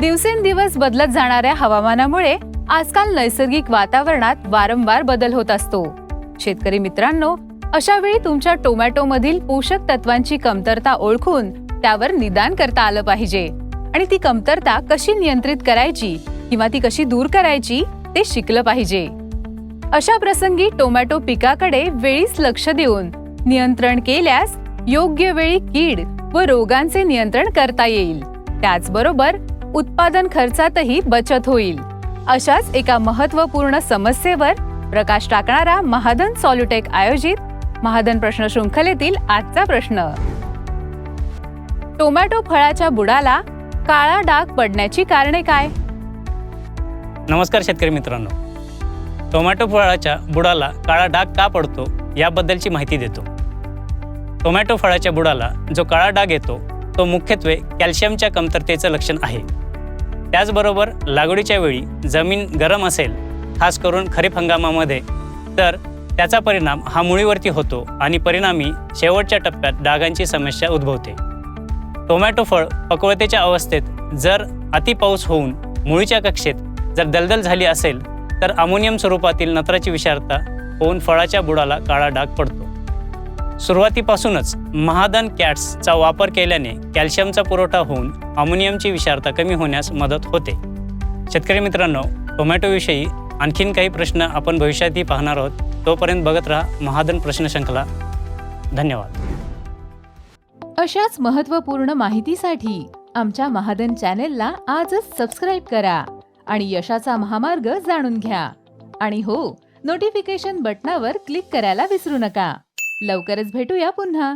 दिवसेंदिवस बदलत जाणाऱ्या हवामानामुळे आजकाल नैसर्गिक वातावरणात वारंवार बदल होत असतो. शेतकरी मित्रांनो अशा वेळी तुमच्या टोमॅटो मधील पोषक तत्वांची कमतरता ओळखून त्यावर निदान करता आलं पाहिजे. आणि ती कमतरता कशी नियंत्रित करायची किंवा ती कशी दूर करायची ते शिकलं पाहिजे. अशा प्रसंगी टोमॅटो पिकाकडे वेळीच लक्ष देऊन नियंत्रण केल्यास योग्य वेळी कीड व रोगांचे नियंत्रण करता येईल. त्याचबरोबर उत्पादन खर्चातही बचत होईल. अशाच एका महत्त्वपूर्ण समस्येवर प्रकाश टाकणारा महादन सॉल्युटेक आयोजित महादन प्रश्न शृंखलेतील आजचा प्रश्न. टोमॅटो फळाच्या बुडाला काळा डाग पडण्याची कारणे काय? नमस्कार शेतकरी मित्रांनो. टोमॅटो फळाच्या बुडाला काळा डाग का पडतो याबद्दलची माहिती देतो. टोमॅटो फळाच्या बुडाला जो काळा डाग येतो तो मुख्यत्वे कॅल्शियमच्या कमतरतेचं लक्षण आहे. त्याचबरोबर लागवडीच्या वेळी जमीन गरम असेल खास करून खरीप हंगामामध्ये तर त्याचा परिणाम हा मुळीवरती होतो आणि परिणामी शेवटच्या टप्प्यात डागांची समस्या उद्भवते. टोमॅटो फळ पक्वतेच्या अवस्थेत जर अतिपाऊस होऊन मुळीच्या कक्षेत जर दलदल झाली असेल तर अमोनियम स्वरूपातील नत्राची विषारता होऊन फळाच्या बुडाला काळा डाग पडतो. सुरुवातीपासूनच महादन कॅट्सचा वापर केल्याने कॅल्शियमचा पुरवठा होऊन अमोनियमची विषारता कमी होण्यास मदत होते. शेतकरी मित्रांनो टोमॅटोविषयी आणखीन काही प्रश्न आपण भविष्यातही पाहणार आहोत. तोपर्यंत बघत राहा महादन प्रश्न धन्यवाद. अशाच महत्त्वपूर्ण माहितीसाठी आमच्या महादन चॅनेलला आजच सबस्क्राईब करा आणि यशाचा महामार्ग जाणून घ्या. आणि हो नोटिफिकेशन बटनावर क्लिक करायला विसरू नका. लवकरच भेटूया पुन्हा.